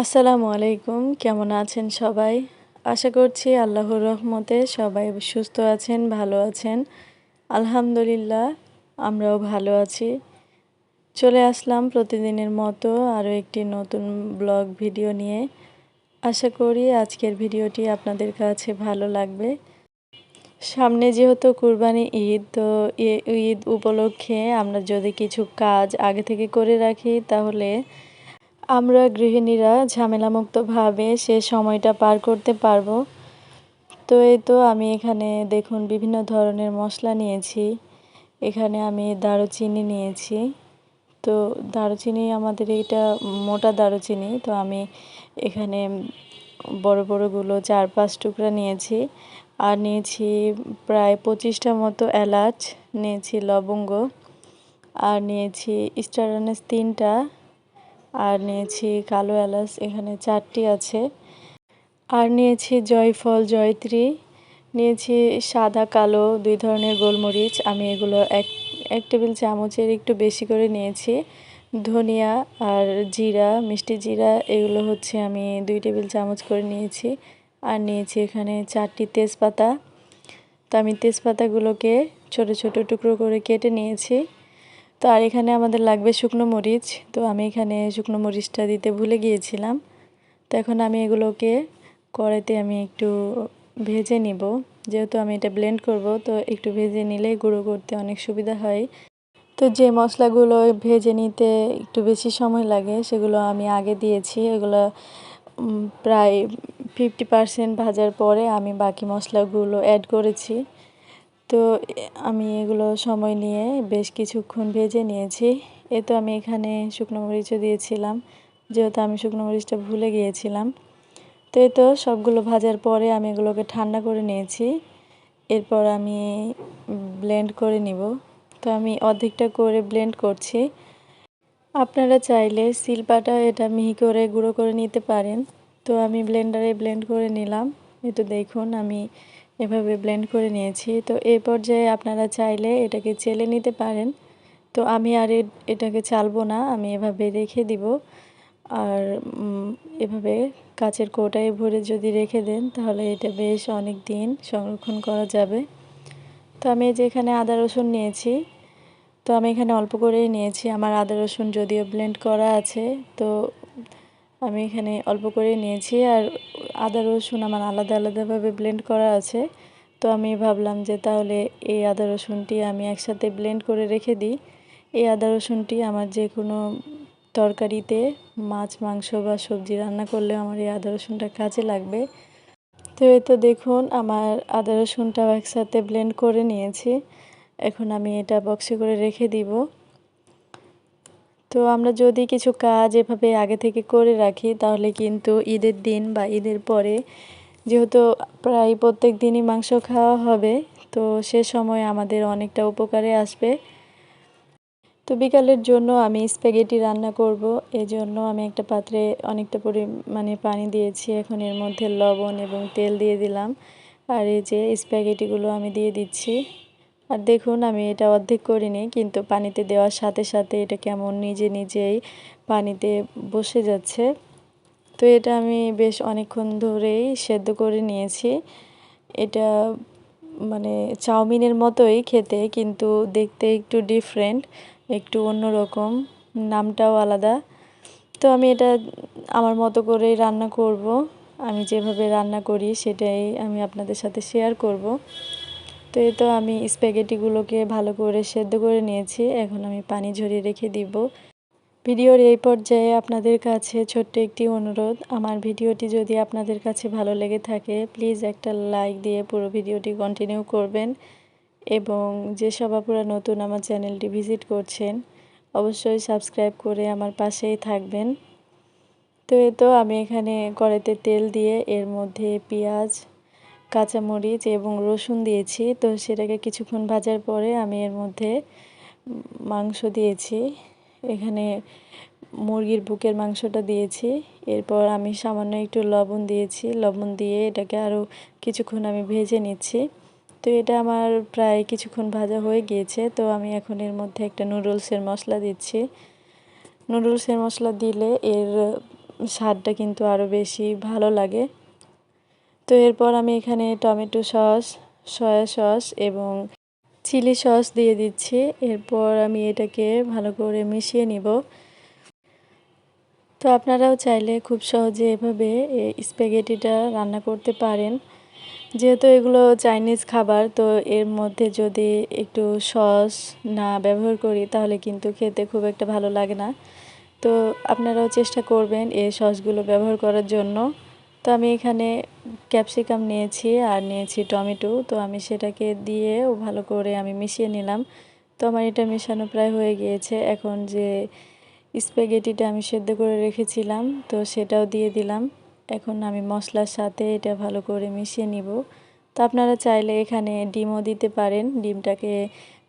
আসসালামু আলাইকুম, কেমন আছেন সবাই? আশা করছি আল্লাহর রহমতে সবাই সুস্থ আছেন, ভালো আছেন। আলহামদুলিল্লাহ, আমরাও ভালো আছি। চলে আসলাম প্রতিদিনের মতো আরও একটি নতুন ব্লগ ভিডিও নিয়ে। আশা করি আজকের ভিডিওটি আপনাদের কাছে ভালো লাগবে। সামনে যেহেতু কুরবানি ঈদ, তো ঈদ উপলক্ষে আমরা যদি কিছু কাজ আগে থেকে করে রাখি, তাহলে আমরা গৃহিণীরা ঝামেলামুক্তভাবে সে সময়টা পার করতে পারব। তো এই তো আমি এখানে দেখুন বিভিন্ন ধরনের মশলা নিয়েছি। এখানে আমি দারুচিনি নিয়েছি। তো দারুচিনি আমাদের এইটা মোটা দারুচিনি। তো আমি এখানে বড় বড়গুলো চার পাঁচ টুকরা নিয়েছি। আর নিয়েছি প্রায় পঁচিশটা মতো এলাচ, নিয়েছি লবঙ্গ, আর নিয়েছি স্টারানাস তিনটা। আর নিয়েছি কালো এলাচ, এখানে চারটি আছে। আর নিয়েছি জয়ফল, জয়ত্রী, নিয়েছি সাদা, কালো, দুই ধরনের গোলমরিচ। আমি এগুলো এক এক টেবিল চামচের একটু বেশি করে নিয়েছি। ধনিয়া আর জিরা, মিষ্টি জিরা, এগুলো হচ্ছে আমি দুই টেবিল চামচ করে নিয়েছি। আর নিয়েছি এখানে চারটি তেজপাতা। তো আমি তেজপাতাগুলোকে ছোট ছোট টুকরো করে কেটে নিয়েছি। তো আর এখানে আমাদের লাগবে শুকনো মরিচ। তো আমি এখানে শুকনো মরিচটা দিতে ভুলে গিয়েছিলাম। তো এখন আমি এগুলোকে কড়াইতে আমি একটু ভেজে নিব। যেহেতু আমি এটা ব্লেন্ড করব, তো একটু ভেজে নিলে গুঁড়ো করতে অনেক সুবিধা হয়। তো যে মশলাগুলো ভেজে নিতে একটু বেশি সময় লাগে, সেগুলো আমি আগে দিয়েছি। এগুলো প্রায় ফিফটি পারসেন্ট ভাজার পরে আমি বাকি মশলাগুলো অ্যাড করেছি। তো, আমি এগুলো সময় নিয়ে বেশ কিছুক্ষণ ভেজে নিয়েছি। এ তো আমি এখানে শুকনো মরিচও দিয়েছিলাম, যেহেতু আমি শুকনো মরিচটা ভুলে গিয়েছিলাম। তো এ তো সবগুলো ভাজার পরে আমি এগুলোকে ঠান্ডা করে নিয়েছি। এরপর আমি ব্লেন্ড করে নিব। তো আমি অর্ধেকটা করে ব্লেন্ড করছি। আপনারা চাইলে শিলপাটা এটা মিহি করে গুঁড়ো করে নিতে পারেন। তো আমি ব্লেন্ডারে ব্লেন্ড করে নিলাম। এ তো দেখুন, আমি এভাবে ব্লেন্ড করে নিয়েছি। তো এই পর্যায়ে আপনারা চাইলে এটাকে চেলে নিতে পারেন। তো আমি আর এটাকে চালবো না, আমি এভাবে রেখে দিব। আর এভাবে কাচের কোটায় ভরে যদি রেখে দেন, তাহলে এটা বেশ অনেক দিন সংরক্ষণ করা যাবে। তো আমি যে এখানে আদা রসুন নিয়েছি। তো আমি এখানে অল্প করেই নিয়েছি। আমার আদা রসুন যদিও ব্লেন্ড করা আছে, তো আমি এখানে অল্প করে নিয়েছি আর আদা রসুন আমার আলাদা আলাদাভাবে ব্লেন্ড করা আছে। তো আমি ভাবলাম যে তাহলে এই আদা রসুনটি আমি একসাথে ব্লেন্ড করে রেখে দিই। এই আদা রসুনটি আমার যে কোনো তরকারিতে, মাছ, মাংস বা সবজি রান্না করলে আমার এই আদা রসুনটা কাজে লাগবে। তো এই তো দেখুন, আমার আদা রসুনটাও একসাথে ব্লেন্ড করে নিয়েছি। এখন আমি এটা বক্সে করে রেখে দিব। তো আমরা যদি কিছু কাজ এভাবে আগে থেকে করে রাখি, তাহলে কিন্তু ঈদের দিন বা ঈদের পরে যেহেতু প্রায় প্রত্যেক দিনই মাংস খাওয়া হবে, তো সে সময় আমাদের অনেকটা উপকারে আসবে। তো বিকালের জন্য আমি স্প্যাগেটি রান্না করব। জন্য আমি একটা পাত্রে অনেকটা পরিমাণে পানি দিয়েছি। এখন এর মধ্যে লবণ এবং তেল দিয়ে দিলাম। আর এই যে স্প্যাগেটিগুলো আমি দিয়ে দিচ্ছি। আর দেখুন, আমি এটা অর্ধেক করিনি, কিন্তু পানিতে দেওয়ার সাথে সাথে এটা কেমন নিজে নিজেই পানিতে বসে যাচ্ছে। তো এটা আমি বেশ অনেকক্ষণ ধরেই সেদ্ধ করে নিয়েছি। এটা মানে চাউমিনের মতোই খেতে, কিন্তু দেখতে একটু ডিফারেন্ট একটু অন্যরকম, নামটাও আলাদা। তো আমি এটা আমার মতো করেই রান্না করব। আমি যেভাবে রান্না করি, সেটাই আমি আপনাদের সাথে শেয়ার করব। তো এই তো আমি স্প্যাগেটিগুলোকে ভালো করে সেদ্ধ করে নিয়েছি। এখন আমি পানি ঝরিয়ে রেখে দিব। ভিডিওর এই পর্যায়ে আপনাদের কাছে ছোট্ট একটি অনুরোধ। আমার ভিডিওটি যদি আপনাদের কাছে ভালো লেগে থাকে প্লিজ একটা লাইক দিয়ে পুরো ভিডিওটি কন্টিনিউ করবেন এবং যেসব আপনারা নতুন আমার চ্যানেলটি ভিজিট করছেন, অবশ্যই সাবস্ক্রাইব করে আমার পাশেই থাকবেন। তো এ তো আমি এখানে কড়াইতে তেল দিয়ে এর মধ্যে পেঁয়াজ কাঁচামরিচ এবং রসুন দিয়েছি। তো সেটাকে কিছুক্ষণ ভাজার পরে আমি এর মধ্যে মাংস দিয়েছি। এখানে মুরগির বুকের মাংসটা দিয়েছি। এরপর আমি সামান্য একটু লবণ দিয়েছি। লবণ দিয়ে এটাকে আরও কিছুক্ষণ আমি ভেজে নিচ্ছি। তো এটা আমার প্রায় কিছুক্ষণ ভাজা হয়ে গিয়েছে। তো আমি এখন এর মধ্যে একটা নুডলসের মশলা দিচ্ছি। নুডলসের মশলা দিলে এর স্বাদটা কিন্তু আরও বেশি ভালো লাগে। তো এরপর আমি এখানে টমেটো সস, সয়া সস এবং চিলি সস দিয়ে দিচ্ছি। এরপর আমি এটাকে ভালো করে মিশিয়ে নিব। তো আপনারাও চাইলে খুব সহজে এভাবে স্প্যাগেটিটা রান্না করতে পারেন। যেহেতু এগুলো চাইনিজ খাবার, তো এর মধ্যে যদি একটু সস না ব্যবহার করি, তাহলে কিন্তু খেতে খুব একটা ভালো লাগে না। তো আপনারাও চেষ্টা করবেন এই সসগুলো ব্যবহার করার জন্য। তো আমি এখানে ক্যাপসিকাম নিয়েছি আর নিয়েছি টমেটো। তো আমি সেটাকে দিয়ে ভালো করে আমি মিশিয়ে নিলাম। তো আমার এটা মেশানো প্রায় হয়ে গিয়েছে। এখন যে স্প্যাগেটিটা আমি সেদ্ধ করে রেখেছিলাম, তো সেটাও দিয়ে দিলাম। এখন আমি মশলার সাথে এটা ভালো করে মিশিয়ে নিব। তো আপনারা চাইলে এখানে ডিমও দিতে পারেন। ডিমটাকে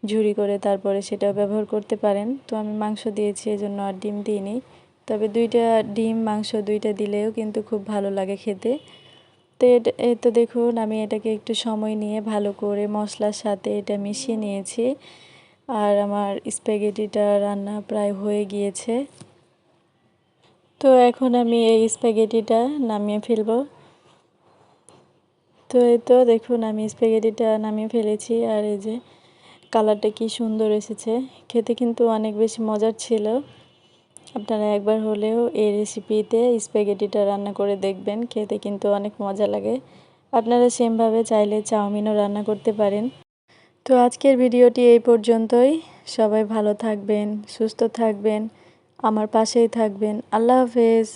ঝুরি করে তারপরে সেটাও ব্যবহার করতে পারেন। তো আমি মাংস দিয়েছি, এজন্য আর ডিম দিইনি। তবে দুইটা ডিম, মাংস দুইটা দিলেও কিন্তু খুব ভালো লাগে খেতে। তো এটা তো দেখুন, আমি এটাকে একটু সময় নিয়ে ভালো করে মশলার সাথে এটা মিশিয়ে নিয়েছি। আর আমার স্প্যাগেটিটা রান্না প্রায় হয়ে গিয়েছে। তো এখন আমি এই স্প্যাগেটিটা নামিয়ে ফেলব। তো এই তো দেখুন, আমি স্প্যাগেটিটা নামিয়ে ফেলেছি। আর এই যে কালারটা কি সুন্দর এসেছে। খেতে কিন্তু অনেক বেশি মজার ছিল। আপনারা একবার হলেও এই রেসিপিতে স্প্যাগেটিটা রান্না করে দেখবেন, খেতে কিন্তু অনেক মজা লাগে। আপনারা সেমভাবে চাইলে চাউমিনও রান্না করতে পারেন। তো আজকের ভিডিওটি এই পর্যন্তই। সবাই ভালো থাকবেন, সুস্থ থাকবেন, আমার পাশেই থাকবেন। আল্লাহ হাফেজ।